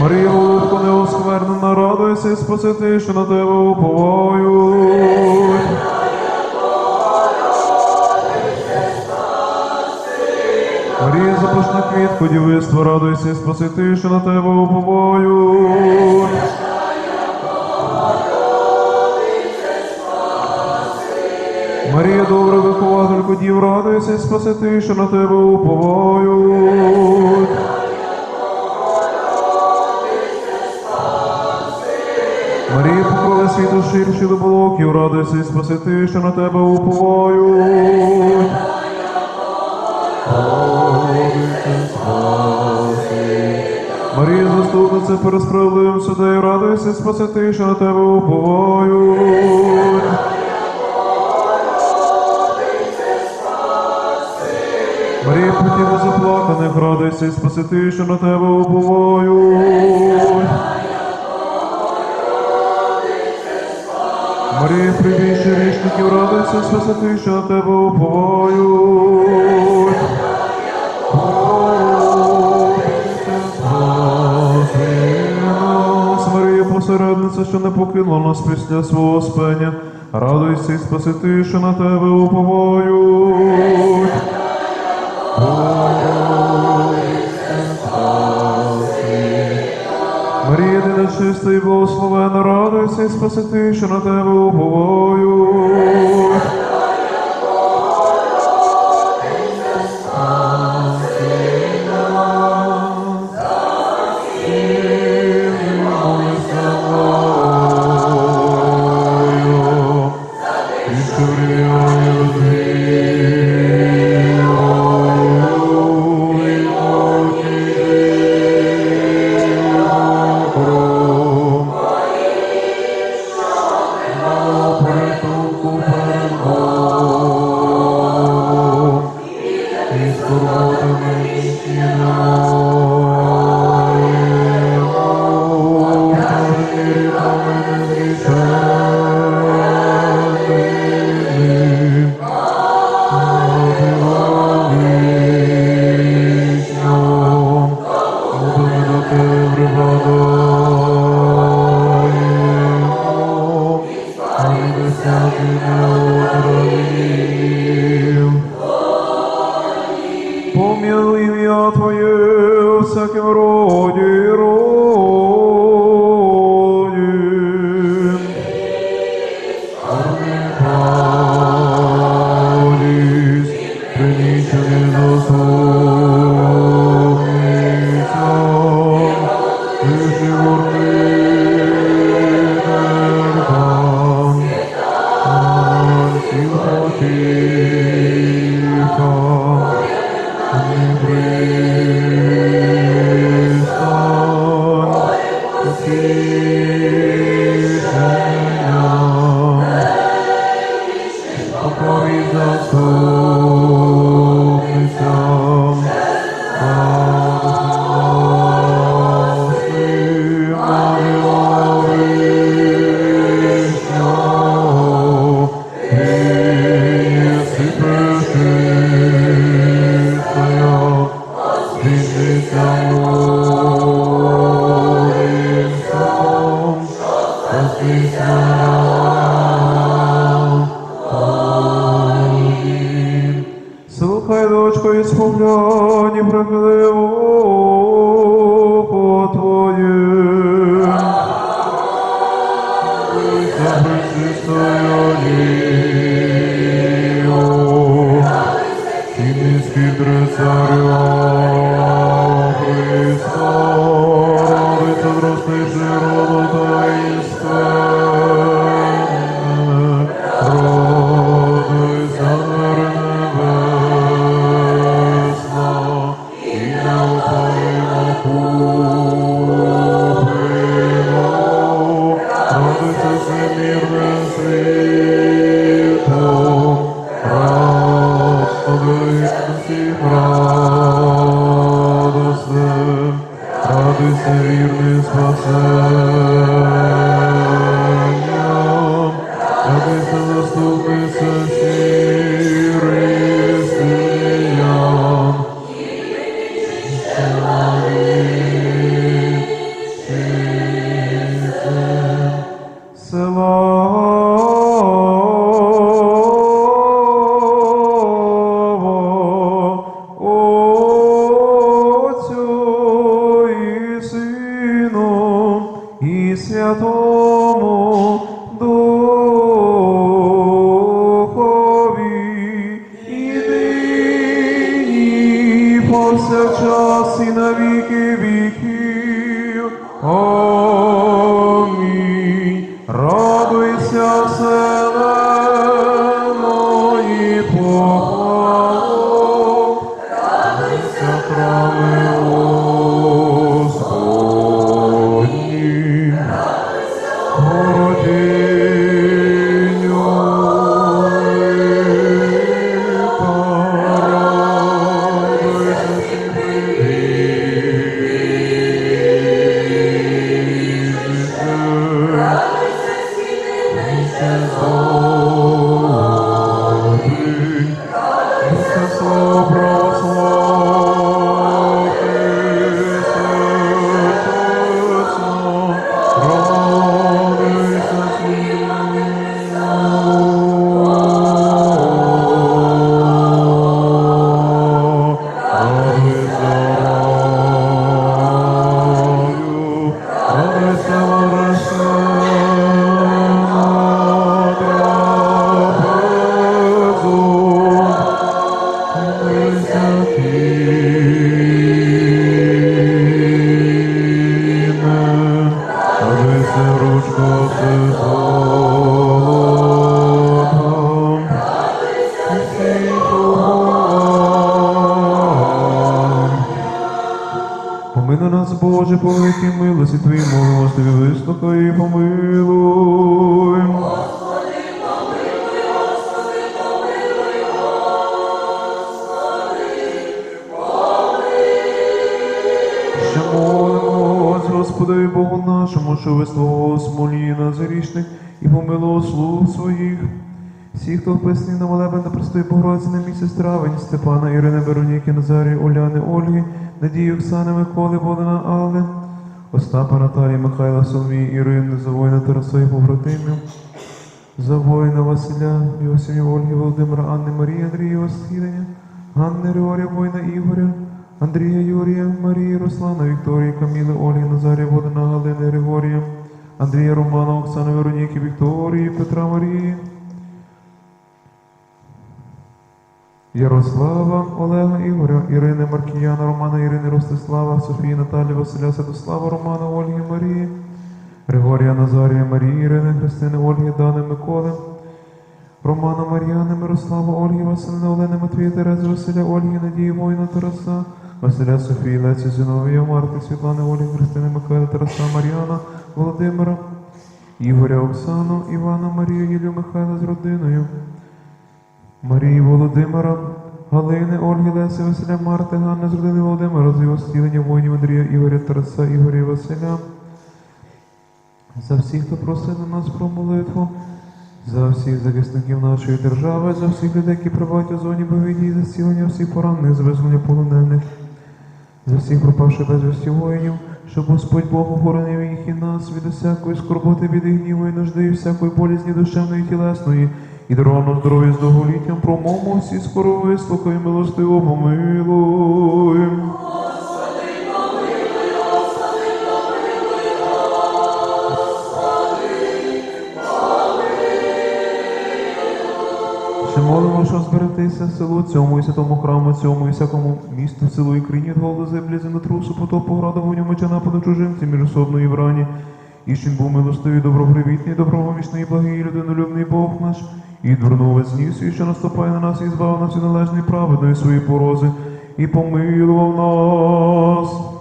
Марія, голубко неосквернена, радуйся і спасити, що на тебе уповають. Марія, запашна квітко, дівиство, радуйся і спасити, що на тебе уповають. Марія, добра вихователько дів, радуйся і спасити, що на тебе уповають. Покрови світу ширші до болоків, радуйся і спасити, що на тебе уповають. Марія, заступниця перед справедливим судею, радуйся і спасити, що на тебе уповають. Марія, потім заплаканих, радуйся і спасити, що на тебе уповають. Річників, радуйся, спасити, що тебе уповають. Нас, посередниця, що не покинула нас після свого спення, радуйся і спасити, що на тебе уповають. І благословена, радуйся і спасити, що на тебе уповають. Всяким роді роді. Радість, принічений заступниця, ти живорнителька, всім потіха. Зростивши роду Помилуй нас, Боже, по великій милості Твоїй молимось Тобі вислухай і помилуй. Ще молимось, Господи Богу нашому, що висловив смолі нас грішних і помилував слуг своїх. Всіх, хто вписаний на молебен та простої Богородиці на місяць травень, Степана, Ірини, Вероніки, Назарії, Оляни, Ольги, Надії, Оксани, Миколи, Богдана, Алли, Остапа, Наталії, Михайла, Соломії, Ірини, за воїна Тараса побратимів, за воїна Василя, Йосимі, Ольги, Володимира, Анни, Марії, Андрія, Восхідення, Ганни, Григорія, воїна Ігоря, Андрія, Юрія, Марії, Руслана, Вікторії, Каміли, Ольги, Назарія, Богдана, Галини, Григорія, Андрія, Романа, Оксани, Вероніки, Вікторії, Петра, Марії, Ярослава, Олега, Ігоря, Ірини, Маркіяна, Романа, Ірини, Ростислава, Софії, Наталі, Василя, Святослава, Романа, Ольги, Марії, Григорія, Назарія, Марії, Ірини, Христини, Ольги, Дани, Миколи, Романа, Мар'яни, Мирослава, Ольги, Василина, Олени, Матвія, Терези, Василя, Ольги, Надії, Воїна, Тараса, Василя, Софії, Леці, Зіновія, Марти, Світлани, Ольги, Христини, Миколи, Тараса, Мар'яна, Володимира, Ігоря, Оксану, Івана, Марію, Юлію, Михайла з родиною. Марії Володимира, Галини, Ольги, Леси, Василя, Марти, Ганни з родини Володимира, з його зцілення воїнів Андрія, Ігоря, Тараса, Ігоря Василя. За всіх, хто просив на нас про молитву, за всіх захисників нашої держави, за всіх людей, які прибувають у зоні бойових дій, за зцілення всіх поранених, за полонених, за всіх пропавших безвісті воїнів, щоб Господь Бог охоронив їх і нас від усякої скорботи, біди, гніву і нужди, і всякої болізні душевної і тілесної, і даровано здоров'я з довголіттям, промовмо всі скоро вислухай, милостиво помилуй. Молимо, що зберетися селу цьому і святому храму цьому і всякому місту, селу і країні від голоду землі, землетрусу, потопу, граду, вогню, меча, нападу чужинців, міжособної і брані. І що був милостивий, добропривітний, добромовічний, благий, людинолюбний Бог наш, і дурного зніс, і що наступає на нас, і збав нас від належної праведної свої порози, і помилував нас.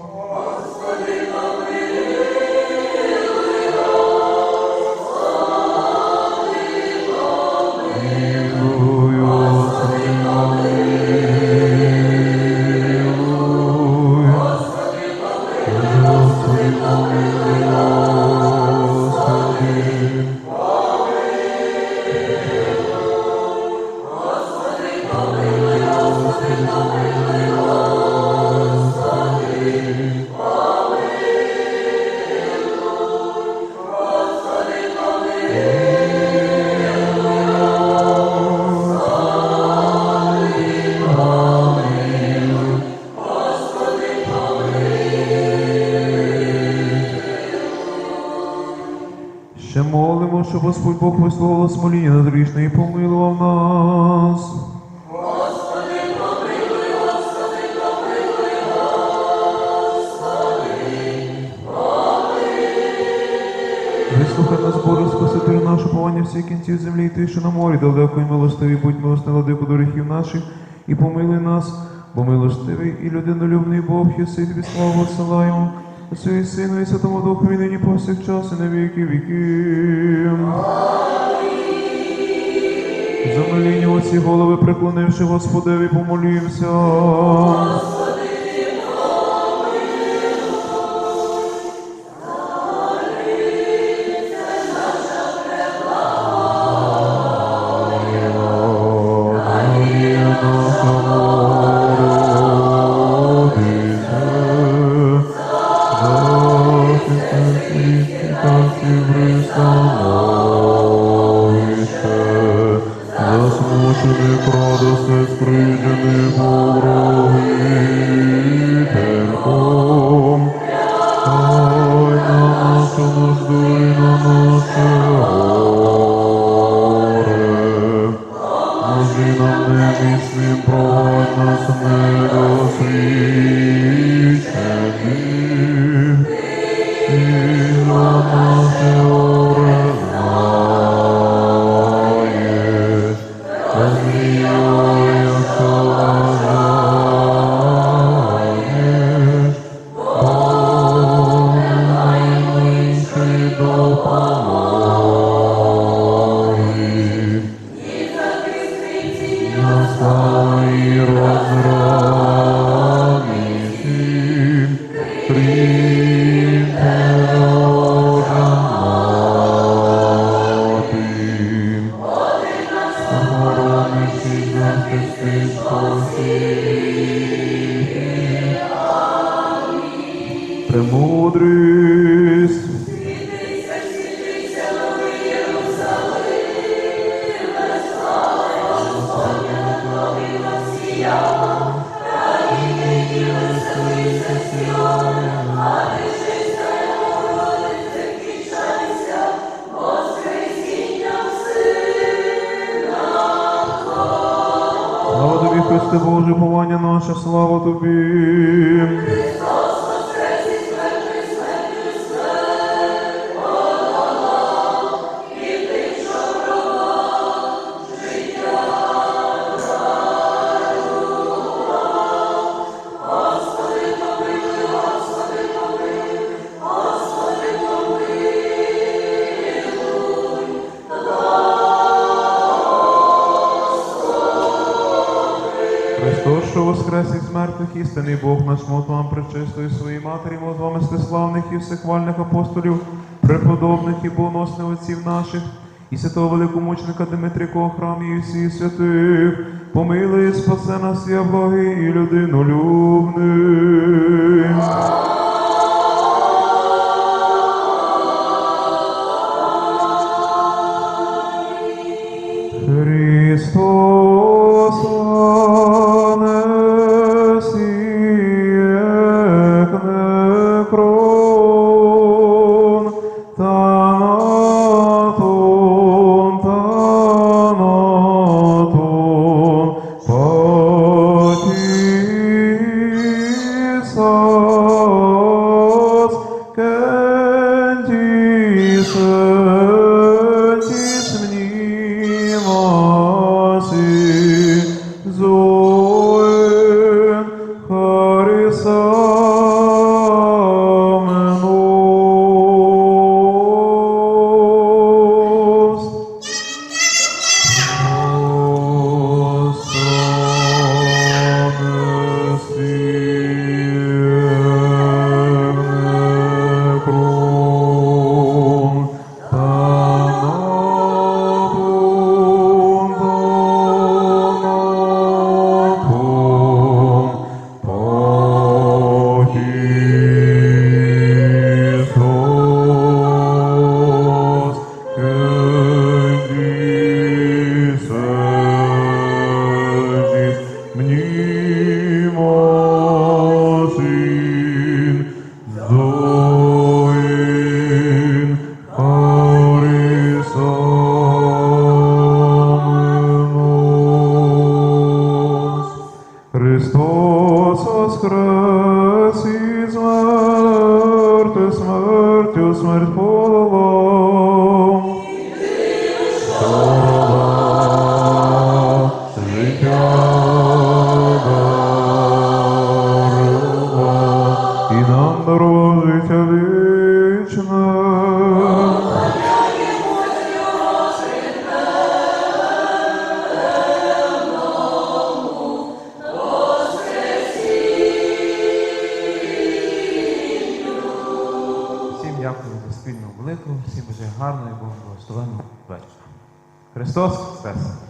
Ще молимо, щоб Господь Бог висловив смоління надрічне і помилував нас. Господи, помилуй, Господи, помилуй, Господи. Вислухай нас, Боже, Спасителю наше повання всіх кінці землі, і ти, що на морі, далеко й милостивий, будь милостивий, дику дорогів наших, і помилуй нас, бо милостивий і людинолюбний Бог, єси тобі славу, посилаємо. Отцю і Сину, і Святому Духу, і нині повсякчас, і на віки віків. Замоління оці голови преклонивши Господеві, помолімся. І Боже, повання наше, слава тобі. Істинний Бог наш, мот вам пречистої своїй матері, мод вам славних і всехвальних апостолів, преподобних і боносних отців наших, і святого великомученика Дмитрикого храмі і всіх святих, помилуй, спасе нас, я благий і людинолюбний. Христос Воскрес!